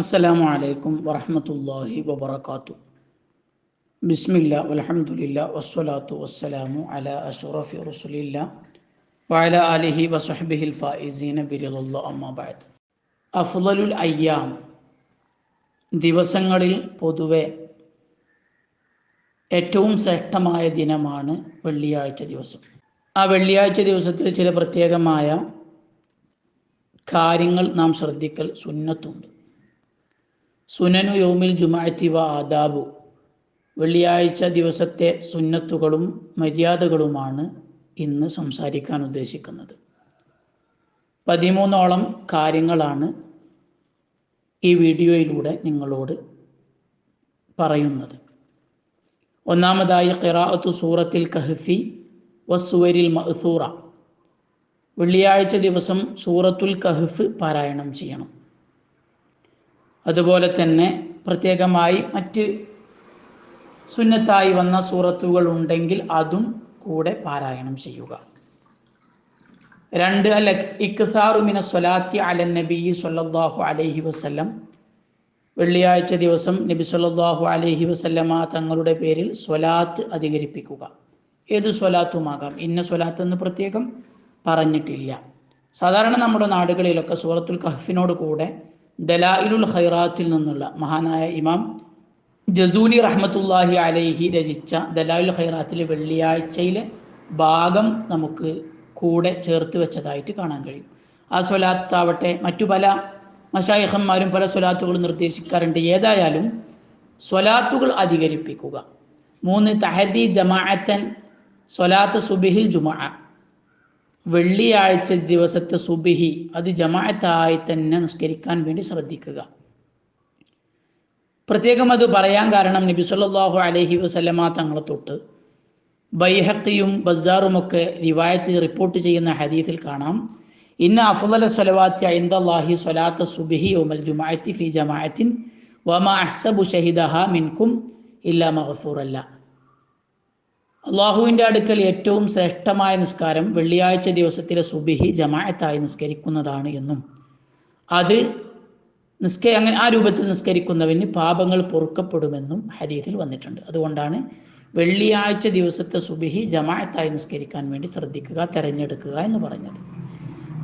അസ്സലാമു അലൈക്കും വറഹ്മത്തുള്ളാഹി വബർക്കാത്തു ബിസ്മില്ല വലഹമുല്ല വസ്സലാത്തു വസ്സലാമു അല അഷുറഫി റസുലില്ല വഅല അലിഹി വസഹബിഹിൽ ഫായിസീന ബിറിദല്ലാഹ് അമ്മാ ബഅദ്. അഫ്ളലുൽ അയ്യാം ദിവസങ്ങളിൽ പൊതുവെ ഏറ്റവും ശ്രേഷ്ഠമായ ദിനമാണ് വെള്ളിയാഴ്ച ദിവസം. ആ വെള്ളിയാഴ്ച ദിവസത്തിൽ ചില പ്രത്യേകമായ കാര്യങ്ങൾ നാം ശ്രദ്ധിക്കൽ സുന്നത്തുണ്ട്. സുനനു യോമിൽ ജുമാഅത്തി വ ആദാബു. വെള്ളിയാഴ്ച ദിവസത്തെ സുന്നത്തുകളും മര്യാദകളുമാണ് ഇന്ന് സംസാരിക്കാൻ ഉദ്ദേശിക്കുന്നത്. പതിമൂന്നോളം കാര്യങ്ങളാണ് ഈ വീഡിയോയിലൂടെ നിങ്ങളോട് പറയുന്നത്. ഒന്നാമതായി ഖിറാഅത്തു സൂറത്തിൽ കഹഫി വസുവരിൽ മഹസൂറ വെള്ളിയാഴ്ച ദിവസം സൂറത്തുൽ കഹഫ് പാരായണം ചെയ്യണം. അതുപോലെ തന്നെ പ്രത്യേകമായി മറ്റ് സുന്നത്തായി വന്ന സൂറത്തുകൾ ഉണ്ടെങ്കിൽ അതും കൂടെ പാരായണം ചെയ്യുക. രണ്ട് അൽ ഇക്സാറുമിന സ്വലാത്തി അലൻ നബി സൊല്ലാഹു അലൈഹി വസല്ലം. വെള്ളിയാഴ്ച ദിവസം നബി സൊല്ലാഹു അലൈഹി വസല്ലമ തങ്ങളുടെ പേരിൽ സ്വലാത്ത് അധികരിപ്പിക്കുക. ഏത് സ്വലാത്തുമാകാം? ഇന്ന സ്വലാത്ത് എന്ന് പ്രത്യേകം പറഞ്ഞിട്ടില്ല. സാധാരണ നമ്മുടെ നാടുകളിലൊക്കെ സൂറത്തുൽ കഹഫിനോട് കൂടെ ദലായിലുൽ ഖൈറാത്തിൽ നിന്നുള്ള മഹാനായ ഇമാം ജസൂലി റഹ്മത്തുല്ലാഹി അലൈഹി രചിച്ച ദലായുൽ ഖൈറാത്തിലെ വെള്ളിയാഴ്ചയിലെ ഭാഗം നമുക്ക് കൂടെ ചേർത്ത് വെച്ചതായിട്ട് കാണാൻ കഴിയും. ആ സ്വലാത്താവട്ടെ മറ്റു പല മഷായഹന്മാരും പല സ്വലാത്തുകളും നിർദ്ദേശിക്കാറുണ്ട്. ഏതായാലും സ്വലാത്തുകൾ അധികരിപ്പിക്കുക. മൂന്ന് തഹദി ജമാഅത്തൻ സ്വലാത്ത് സുബിഹിൽ ജുമാ വെള്ളിയാഴ്ച ദിവസത്തെ സുബിഹി അത് ജമാഅത്തായി തന്നെ നിസ്കരിക്കാൻ വേണ്ടി ശ്രദ്ധിക്കുക. പ്രത്യേകം അത് പറയാൻ കാരണം നബി സല്ലല്ലാഹു അലൈഹി വസല്ലമ തങ്ങളെ തൊട്ട് ബൈഹക്കിയും ബസാറുമൊക്കെ റിവായത്ത് റിപ്പോർട്ട് ചെയ്യുന്ന ഹദീസിൽ കാണാം. ഇന്ന അഫുദല സ്വലവാത്തി ഐന്ദല്ലാഹി സ്വലാത്ത സുബിഹി യൗമൽ ജുമാഅത്തി ഫി ജമാഅത്തിൻ വമാ അഹ്സബു ഷഹിദഹ മിൻകും ഇല്ല മഗ്ഫൂറല്ല. അള്ളാഹുവിന്റെ അടുക്കൽ ഏറ്റവും ശ്രേഷ്ഠമായ നിസ്കാരം വെള്ളിയാഴ്ച ദിവസത്തിലെ സുബിഹി ജമാഅത്തായി നിസ്കരിക്കുന്നതാണ് എന്നും അത് നിസ്ക അങ്ങനെ ആ രൂപത്തിൽ നിസ്കരിക്കുന്നവന് പാപങ്ങൾ പൊറുക്കപ്പെടുമെന്നും ഹദീസിൽ വന്നിട്ടുണ്ട്. അതുകൊണ്ടാണ് വെള്ളിയാഴ്ച ദിവസത്തെ സുബിഹി ജമാഅത്തായി നിസ്കരിക്കാൻ വേണ്ടി ശ്രദ്ധിക്കുക തിരഞ്ഞെടുക്കുക എന്ന് പറഞ്ഞത്.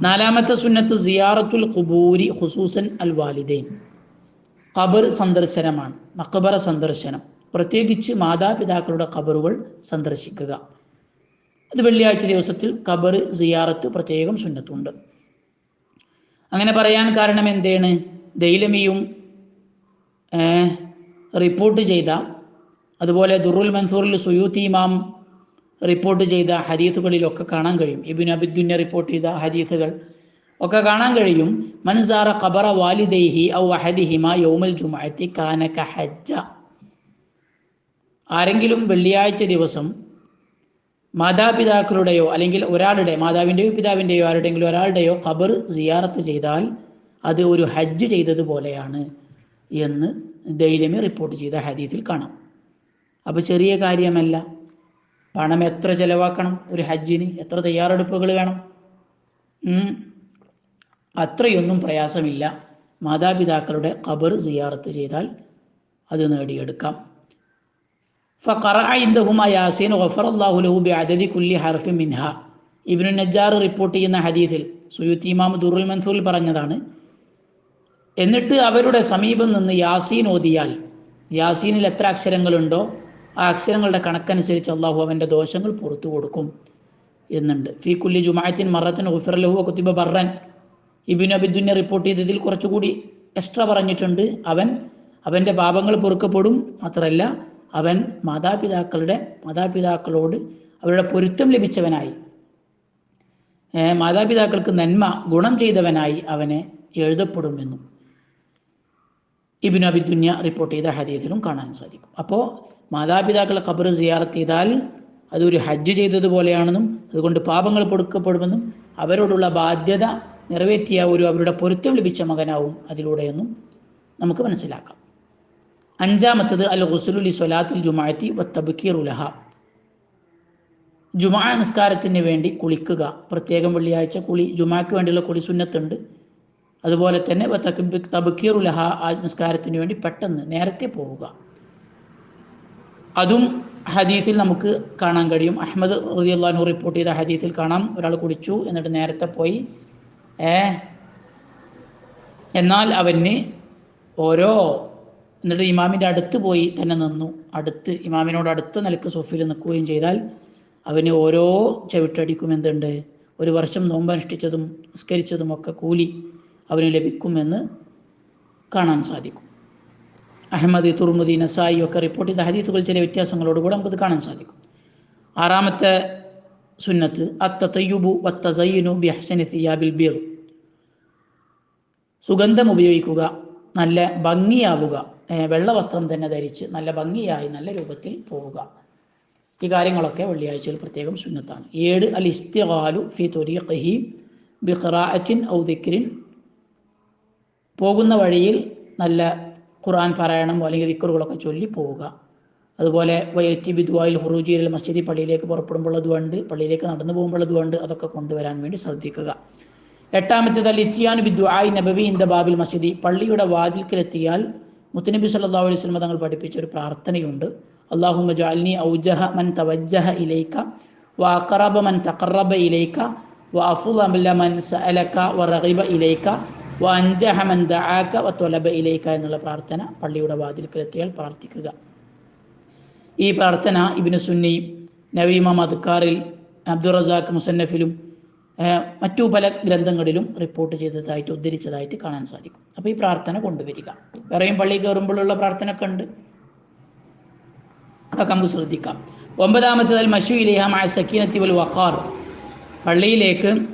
നാലാമത്തെ സുന്നത്ത് സിയാറത്തുൽ ഖുബൂരി ഹുസൂസൻ അൽ വാലിദൈൻ. ഖബർ സന്ദർശനമാണ്. മക്ബറ സന്ദർശനം. പ്രത്യേകിച്ച് മാതാപിതാക്കളുടെ ഖബറുകൾ സന്ദർശിക്കുക. അത് വെള്ളിയാഴ്ച ദിവസത്തിൽ ഖബർ സിയാറത്ത് പ്രത്യേകം സുന്നത്തുണ്ട്. അങ്ങനെ പറയാൻ കാരണം എന്താണ്? ദൈലമിയും റിപ്പോർട്ട് ചെയ്ത അതുപോലെ ദുറുൽ മൻസൂറിൽ സുയൂത്തി ഇമാം റിപ്പോർട്ട് ചെയ്ത ഹദീസുകളിലൊക്കെ കാണാൻ കഴിയും. ഇബിൻ അബിദ്ദുന്നെ റിപ്പോർട്ട് ചെയ്ത ഹദീസുകൾ ഒക്കെ കാണാൻ കഴിയും. മൻസാറ ഖബറ വാലിദൈഹി ഔ അഹദിഹിമ യൗമൽ ജുമഅത്തി കാനക ഹജ്ജ. ആരെങ്കിലും വെള്ളിയാഴ്ച ദിവസം മാതാപിതാക്കളുടെയോ അല്ലെങ്കിൽ ഒരാളുടെ മാതാവിന്റെയോ പിതാവിന്റെയോ ആരുടെയെങ്കിലും ഒരാളുടെയോ ഖബർ സിയാറത്ത് ചെയ്താൽ അത് ഒരു ഹജ്ജ് ചെയ്തതുപോലെയാണ് എന്ന് ദൈലമി റിപ്പോർട്ട് ചെയ്ത ഹദീസിൽ കാണാം. അപ്പോൾ ചെറിയ കാര്യമല്ല. പണം എത്ര ചെലവാക്കണം? ഒരു ഹജ്ജിന് എത്ര തയ്യാറെടുപ്പുകൾ വേണം? അത്രയൊന്നും പ്രയാസമില്ല. മാതാപിതാക്കളുടെ ഖബർ സിയാറത്ത് ചെയ്താൽ അത് നേടിയെടുക്കാം. ഫഖറ ഇന്ദഹുമ യാസീൻ ഗഫറല്ലാഹു ലഹു ബിഅദദി കുല്ലി ഹർഫിൻ മിൻഹ ഇബ്നു നജാർ റിപ്പോർട്ട് ചെയ്യുന്ന ഹദീസിൽ സുയൂത്തി ഇമാം ദുറുൽ മൻസൂറിൽ പറഞ്ഞതാണ് എന്നിട്ട് അവരുടെ സമീപം നിന്ന് യാസീൻ ഓതിയാൽ യാസീനിൽ എത്ര അക്ഷരങ്ങളുണ്ടോ ആ അക്ഷരങ്ങളുടെ കണക്കനുസരിച്ച് അള്ളാഹു അവന്റെ ദോഷങ്ങൾ പുറത്തു കൊടുക്കും എന്നുണ്ട്. ഫി കുല്ലി ജുമായത്തിൻ മറത്തിൻ ഉഫർ ലഹു കുത്തിബ ബർറൻ. ഇബിൻ അബിദുന്നെ റിപ്പോർട്ട് ചെയ്തതിൽ കുറച്ചുകൂടി എക്സ്ട്രാ പറഞ്ഞിട്ടുണ്ട്. അവൻ അവന്റെ പാപങ്ങൾ പൊറുക്കപ്പെടും മാത്രമല്ല അവൻ മാതാപിതാക്കളുടെ മാതാപിതാക്കളോട് അവരുടെ പൊരുത്തം ലഭിച്ചവനായി. മാതാപിതാക്കൾക്ക് നന്മ ഗുണം ചെയ്തവനായി അവനെ എഴുതപ്പെടുമെന്നും ഇബിൻ അബിദുന്യ റിപ്പോർട്ട് ചെയ്ത ഹദീസിലും കാണാൻ സാധിക്കും. അപ്പോൾ മാതാപിതാക്കളെ ഖബർ സിയാറത്ത് ചെയ്താൽ അതൊരു ഹജ്ജ് ചെയ്തതുപോലെയാണെന്നും അതുകൊണ്ട് പാപങ്ങൾ പൊടുക്കപ്പെടുമെന്നും അവരോടുള്ള ബാധ്യത നിറവേറ്റിയ ഒരു അവരുടെ പൊരുത്തം ലഭിച്ച മകനാവും അതിലൂടെയെന്നും നമുക്ക് മനസ്സിലാക്കാം. അഞ്ചാമത്തത് അൽ ഹുസുലുലി സ്വലാത്തുൽ ജുമാഅത്തി വത്തബക്കീറുലഹ ജുമാ നിസ്കാരത്തിന് വേണ്ടി കുളിക്കുക. പ്രത്യേകം വെള്ളിയാഴ്ച കുളി ജുമാക്ക് വേണ്ടിയുള്ള കുളി സുന്നത്തുണ്ട്. അതുപോലെ തന്നെ തബക്കീറുലഹ ആ നിസ്കാരത്തിന് വേണ്ടി പെട്ടെന്ന് നേരത്തെ പോവുക. അതും ഹദീസിൽ നമുക്ക് കാണാൻ കഴിയും. അഹമ്മദ് റളിയല്ലാഹു റിപ്പോർട്ട് ചെയ്ത ഹദീസിൽ കാണാം. ഒരാൾ കുടിച്ചു എന്നിട്ട് നേരത്തെ പോയി. ഏ? എന്നാൽ അവന് ഓരോ എന്നിട്ട് ഇമാമിന്റെ അടുത്ത് പോയി തന്നെ നിന്നു. അടുത്ത് ഇമാമിനോട് അടുത്ത് നിലയ്ക്ക് സോഫിയിൽ നിൽക്കുകയും ചെയ്താൽ അവന് ഓരോ ചവിട്ടടിക്കും എന്തുണ്ട്? ഒരു വർഷം നോമ്പനുഷ്ഠിച്ചതും നിസ്കരിച്ചതും ഒക്കെ കൂലി അവന് ലഭിക്കുമെന്ന് കാണാൻ സാധിക്കും. അഹമ്മദ് തുർമുദി നസായി ഒക്കെ റിപ്പോർട്ട് ചെയ്ത ഹദീസുകൾ ചില വ്യത്യാസങ്ങളോടുകൂടെ നമുക്കത് കാണാൻ സാധിക്കും. ആറാമത്തെ സുന്നത്ത് അത്തയ്യുബു വത്തസയ്യനു ബിഹ്സനി സിയാബിൽ ബിർ. സുഗന്ധം ഉപയോഗിക്കുക നല്ല ഭംഗിയാവുക വെള്ള വസ്ത്രം തന്നെ ധരിച്ച് നല്ല ഭംഗിയായി നല്ല രൂപത്തിൽ പോവുക. ഈ കാര്യങ്ങളൊക്കെ വെള്ളിയാഴ്ചയിൽ പ്രത്യേകം സുന്നത്താണ്. ഏഴ് അൽ ഇസ്തിഖാലു ഫി തൊരീഖി ബിഖറാഅത്തിൻ ഔ ദിക്രിൻ. പോകുന്ന വഴിയിൽ നല്ല ഖുർആൻ പാരായണം അല്ലെങ്കിൽ ദിക്കറുകളൊക്കെ ചൊല്ലി പോവുക. അതുപോലെ വയറ്റി ബിദ്വായിൽ ഹുറൂജിയിൽ മസ്ജിദി പള്ളിയിലേക്ക് പുറപ്പെടുമ്പോഴതുകൊണ്ട് പള്ളിയിലേക്ക് നടന്നു പോകുമ്പോഴതുകൊണ്ട് അതൊക്കെ കൊണ്ടുവരാൻ വേണ്ടി ശ്രദ്ധിക്കുക. എട്ടാമത്തേത് അൽ ഇത്തിയാൻ ബിദ്വായ് നബവി ഇന്ദ ബാബിൽ മസ്ജിദി. പള്ളിയുടെ വാതിൽക്കിലെത്തിയാൽ മുത്തനബി സല്ലാ അലൈഹി സ്വലമ തങ്ങൾ പഠിപ്പിച്ച ഒരു പ്രാർത്ഥനയുണ്ട്. അള്ളാഹുമ ഔജഹ മൻ തവജ്ജഹ മൻ മൻ മൻ എന്നുള്ള പ്രാർത്ഥന പള്ളിയുടെ വാതിൽക്കിലെത്തിയാൽ പ്രാർത്ഥിക്കുക. ഈ പ്രാർത്ഥന ഇബിന് സുന്നി നവീമ മദ്ക്കാറിൽ അബ്ദുറസാഖ് മുസന്നഫിലും മറ്റു പല ഗ്രന്ഥങ്ങളിലും റിപ്പോർട്ട് ചെയ്തതായിട്ട് ഉദ്ധരിച്ചതായിട്ട് കാണാൻ സാധിക്കും. അപ്പോൾ ഈ പ്രാർത്ഥന കൊണ്ടുവരിക. വേറെയും പള്ളി കയറുമ്പോഴുള്ള പ്രാർത്ഥന ഒക്കെ ഉണ്ട്. അതൊക്കെ നമുക്ക് ശ്രദ്ധിക്കാം. ഒമ്പതാമത്തേതിൽ മഷു ഇലേഹമായ സക്കീനത്തി വൽ വഖാർ. പള്ളിയിലേക്ക്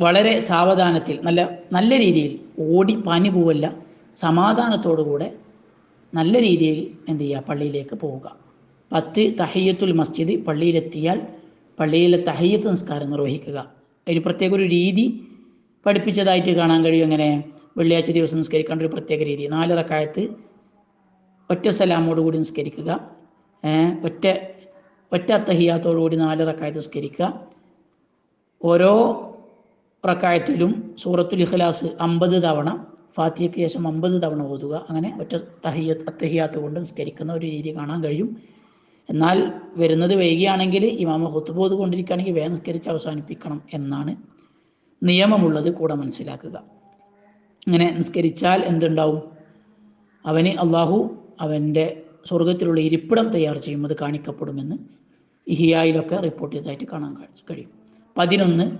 വളരെ സാവധാനത്തിൽ നല്ല നല്ല രീതിയിൽ ഓടി പാനി പോവല്ല. സമാധാനത്തോടുകൂടെ നല്ല രീതിയിൽ എന്ത് ചെയ്യുക? പള്ളിയിലേക്ക് പോവുക. പത്ത് തഹയ്യത്തുൽ മസ്ജിദ് പള്ളിയിലെത്തിയാൽ പള്ളിയിലെ തഹയ്യത്ത് നിസ്കാരം നിർവഹിക്കുക. അതിന് പ്രത്യേക ഒരു രീതി പഠിപ്പിച്ചതായിട്ട് കാണാൻ കഴിയും. അങ്ങനെ വെള്ളിയാഴ്ച ദിവസം നിസ്കരിക്കേണ്ട ഒരു പ്രത്യേക രീതി. നാലിറക്കായത്ത് ഒറ്റ സലാമോടുകൂടി നിസ്കരിക്കുക. ഒറ്റ ഒറ്റ അത്തഹിയാത്തോടുകൂടി നാലിറക്കായത്ത് നിസ്കരിക്കുക. ഓരോ റക്കായത്തിലും സൂറത്തുൽ ഇഖ്ലാസ് അമ്പത് തവണ ഫാത്തിയയ്ക്ക് ശേഷം അമ്പത് തവണ ഓതുക. അങ്ങനെ ഒറ്റ തഹിയ അത്തഹിയാത്ത് കൊണ്ട് നിസ്കരിക്കുന്ന ഒരു രീതി കാണാൻ കഴിയും. എന്നാൽ വരുന്നത് വൈകിയാണെങ്കിൽ ഇമാമ ഹുത്തുബോധ് കൊണ്ടിരിക്കുകയാണെങ്കിൽ വേഗം നിസ്കരിച്ച് അവസാനിപ്പിക്കണം എന്നാണ് നിയമമുള്ളത് കൂടെ മനസ്സിലാക്കുക. ഇങ്ങനെ നിസ്കരിച്ചാൽ എന്തുണ്ടാവും? അവന് അള്ളാഹു അവന്റെ സ്വർഗത്തിലുള്ള ഇരിപ്പിടം തയ്യാർ ചെയ്യും അത് കാണിക്കപ്പെടുമെന്ന് ഇഹിയായിലൊക്കെ റിപ്പോർട്ട് ചെയ്തതായിട്ട് കാണാൻ കഴിയും. പതിനൊന്ന്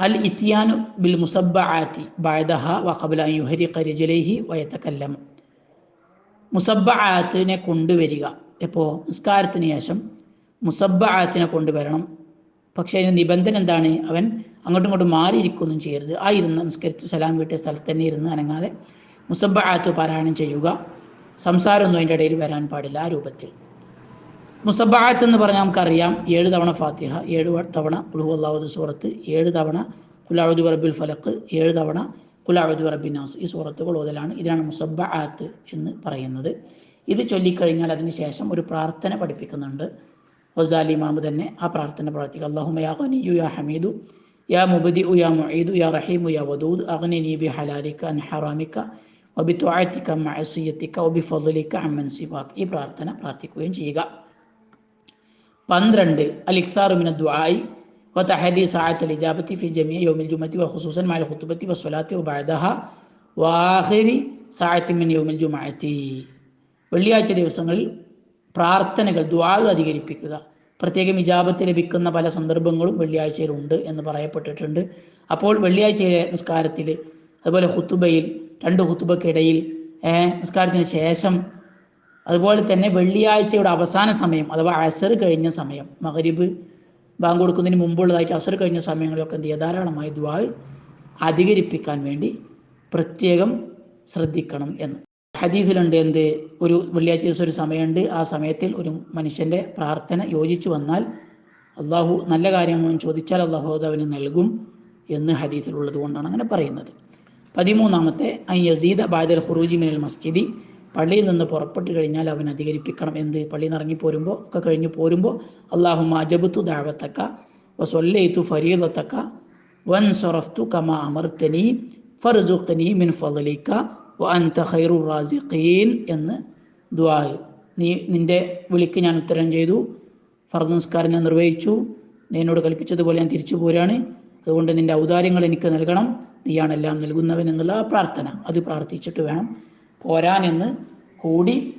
അൽ ഇത്തിയാനു ബിൽ മുസബ്ബആത്തി ബായദഹ വഖബല യുഹരി യുഹരിഖ വയത്തക്കല്ലം മുസബ്ബ ആത്തിനെ കൊണ്ടുവരിക. എപ്പോൾ നിസ്കാരത്തിന് ശേഷം മുസബ്ബആത്തിനെ കൊണ്ടുവരണം. പക്ഷേ അതിന് നിബന്ധന എന്താണ്? അവൻ അങ്ങോട്ടും ഇങ്ങോട്ടും മാറിയിരിക്കുകയൊന്നും ചെയ്യരുത്. ആ ഇരുന്ന് നിസ്കരിച്ച് സലാം വീട്ടിയ സ്ഥലത്ത് തന്നെ ഇരുന്ന് അനങ്ങാതെ മുസബ്ബആത്ത് പാരായണം ചെയ്യുക. സംസാരമൊന്നും അതിന്റെ ഇടയിൽ വരാൻ പാടില്ല ആ രൂപത്തിൽ. മുസബാത്ത് എന്ന് പറഞ്ഞാൽ നമുക്കറിയാം ഏഴ് തവണ ഫാത്തിഹ ഏഴ് തവണ ഉൾഹുല്ലാവത് സൂറത്ത് ഏഴ് തവണ കുലാഴുദ് റബ്ബിൽ ഫലക്ക് ഏഴ് തവണ കുലാഴുദ് റബ്ബിനാസ് ഈ സൂറത്തുകൾ ഓതലാണ്. ഇതിനാണ് മുസബാത്ത് എന്ന് പറയുന്നത്. ഇത് ചൊല്ലിക്കഴിഞ്ഞാൽ അതിന് ശേഷം ഒരു പ്രാർത്ഥന പഠിപ്പിക്കുന്നുണ്ട് ഹൊസാലി ഇമാമ് തന്നെ ആ പ്രാർത്ഥന പ്രാർത്ഥിക്കുക അള്ളാഹുമ യാ ഖനിയു യാ ഹമീദു യാ മുബദി യാ മുഈദു യാ റഹീമു യാ വദൂദ് അഗ്നിനി ബി ഹലാലിക അൻ ഹറാമിക വബിത്വാഅത്തിക മഅസിയത്തിക വബിഫദ്ലിക അമ്മൻ സിവാക് ഈ പ്രാർത്ഥന പ്രാർത്ഥിക്കുകയും ചെയ്യുക പന്ത്രണ്ട് അലിഖ്സാറു മിന ദുആയി وتحدي ساعة الإجابة في جميع يوم الجمعة وخصوصا مع الخطبة والصلاة وبعدها وآخر ساعة من يوم الجمعة വെള്ളിയാഴ്ച ദിവസങ്ങളിൽ പ്രാർത്ഥനകൾ ദ്വാഗ് അധികരിപ്പിക്കുക. പ്രത്യേകം ഇജാബത്ത് ലഭിക്കുന്ന പല സന്ദർഭങ്ങളും വെള്ളിയാഴ്ചയിലുണ്ട് എന്ന് പറയപ്പെട്ടിട്ടുണ്ട്. അപ്പോൾ വെള്ളിയാഴ്ചയിലെ നിസ്കാരത്തിൽ അതുപോലെ ഹുത്തുബയിൽ രണ്ട് ഹുത്തുബക്കിടയിൽ നിസ്കാരത്തിന് ശേഷം അതുപോലെ തന്നെ വെള്ളിയാഴ്ചയുടെ അവസാന സമയം അഥവാ അസർ കഴിഞ്ഞ സമയം മകരിബ് ബാങ്ക് കൊടുക്കുന്നതിന് മുമ്പുള്ളതായിട്ട് അസർ കഴിഞ്ഞ സമയങ്ങളിലൊക്കെ എന്ത് ചെയ്യുക? ധാരാളമായി ദ്വാ അധികരിപ്പിക്കാൻ വേണ്ടി പ്രത്യേകം ശ്രദ്ധിക്കണം എന്ന്. ഹദീസിലുണ്ട് എന്ത്? ഒരു വെള്ളിയാഴ്ച ദിവസം ഒരു സമയമുണ്ട്. ആ സമയത്തിൽ ഒരു മനുഷ്യന്റെ പ്രാർത്ഥന യോജിച്ചു വന്നാൽ അള്ളാഹു നല്ല കാര്യം ചോദിച്ചാൽ അള്ളാഹു അത് അവന് നൽകും എന്ന് ഹദീസിലുള്ളത് കൊണ്ടാണ് അങ്ങനെ പറയുന്നത്. പതിമൂന്നാമത്തെ ഐ യസീദ ബാദൽ ഖുറൂജി മിനൽ മസ്ജിദി. പള്ളിയിൽ നിന്ന് പുറപ്പെട്ട് കഴിഞ്ഞാൽ അവൻ അധികരിപ്പിക്കണം. എന്ത്? പള്ളിയിൽ നിന്ന് ഇറങ്ങി പോരുമ്പോൾ ഒക്കെ കഴിഞ്ഞ് പോരുമ്പോൾ അള്ളാഹു അജബത്തു ദാവത്തക്ക വ സൊല്ലയിത്തു ഫരീദത്തക്ക വൻ സൊറഫ്തു കമ അമർത്തനി ഫർസുഖ്നി മിൻ ഫضലിക വ അൻത ഖൈറു റാസിഖീൻ എന്ന് ദുആ നീ നിന്റെ വിളിക്ക് ഞാൻ ഉത്തരം ചെയ്തു. ഫർദ് നിസ്കാരം ഞാൻ നിർവഹിച്ചു. നീ എന്നോട് കൽപ്പിച്ചതുപോലെ ഞാൻ തിരിച്ചു പോരാണ്. അതുകൊണ്ട് നിന്റെ ഔദാര്യങ്ങൾ എനിക്ക് നൽകണം. നീയാണ് എല്ലാം നൽകുന്നവൻ എന്നുള്ള പ്രാർത്ഥന. അത് പ്രാർത്ഥിച്ചിട്ട് വേണം പോരാനെന്ന് കൂടി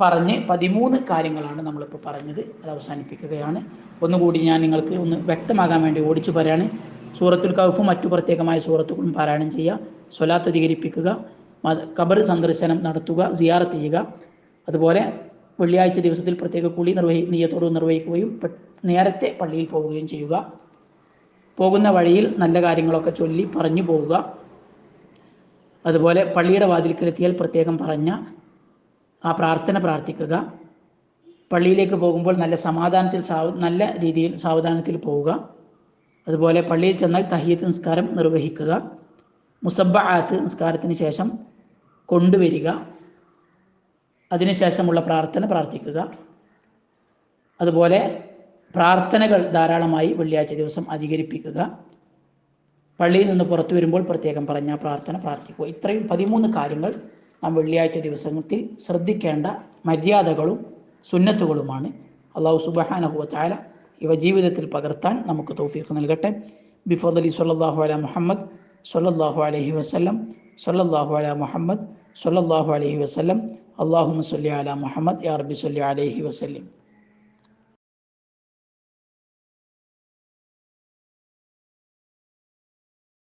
പറഞ്ഞ് പതിമൂന്ന് കാര്യങ്ങളാണ് നമ്മളിപ്പോൾ പറഞ്ഞത്. അത് അവസാനിപ്പിക്കുകയാണ്. ഒന്നുകൂടി ഞാൻ നിങ്ങൾക്ക് ഒന്ന് വ്യക്തമാകാൻ വേണ്ടി ഓടിച്ചു പറയാണ്. സൂറത്തുൽ കൗഫും മറ്റു പ്രത്യേകമായ സൂറത്തുകളും പാരായണം ചെയ്യുക സ്വലാത്ത് അധികരിപ്പിക്കുക കബർ സന്ദർശനം നടത്തുക സിയാറത്ത് ചെയ്യുക. അതുപോലെ വെള്ളിയാഴ്ച ദിവസത്തിൽ പ്രത്യേക കുളി നിർവഹി നീയത്തോട് നിർവഹിക്കുകയും നേരത്തെ പള്ളിയിൽ പോവുകയും ചെയ്യുക. പോകുന്ന വഴിയിൽ നല്ല കാര്യങ്ങളൊക്കെ ചൊല്ലി പറഞ്ഞു പോവുക. അതുപോലെ പള്ളിയുടെ വാതിൽക്കലെത്തിയാൽ പ്രത്യേകം പറഞ്ഞ ആ പ്രാർത്ഥന പ്രാർത്ഥിക്കുക. പള്ളിയിലേക്ക് പോകുമ്പോൾ നല്ല സമാധാനത്തിൽ സാവ നല്ല രീതിയിൽ സാവധാനത്തിൽ പോവുക. അതുപോലെ പള്ളിയിൽ ചെന്നാൽ തഹീത്ത് നിസ്കാരം നിർവഹിക്കുക മുസബ്ബആത്ത് നിസ്കാരത്തിന് ശേഷം കൊണ്ടുവരിക അതിനുശേഷമുള്ള പ്രാർത്ഥന പ്രാർത്ഥിക്കുക. അതുപോലെ പ്രാർത്ഥനകൾ ധാരാളമായി വെള്ളിയാഴ്ച ദിവസം അധികരിപ്പിക്കുക. പള്ളിയിൽ നിന്ന് പുറത്തു വരുമ്പോൾ പ്രത്യേകം പറഞ്ഞ പ്രാർത്ഥന പ്രാർത്ഥിക്കുക. ഇത്രയും പതിമൂന്ന് കാര്യങ്ങൾ നാം വെള്ളിയാഴ്ച ദിവസത്തിൽ ശ്രദ്ധിക്കേണ്ട മര്യാദകളും സുന്നത്തുകളുമാണ്. അള്ളാഹു സുബഹാനഹുവ ചാല ഇവ ജീവിതത്തിൽ പകർത്താൻ നമുക്ക് തൗഫീഖ് നൽകട്ടെ. ബിഫദലി സല്ലല്ലാഹു അല മുഹമ്മദ് സല്ലല്ലാഹു അലൈഹി വസല്ലം സല്ലല്ലാഹു അല മുഹമ്മദ് സല്ലല്ലാഹു അലൈഹി വസല്ലം അള്ളാഹു സല്ലി അല മുഹമ്മദ് യാ റബ്ബി സല്ലി അലൈഹി വസല്ലം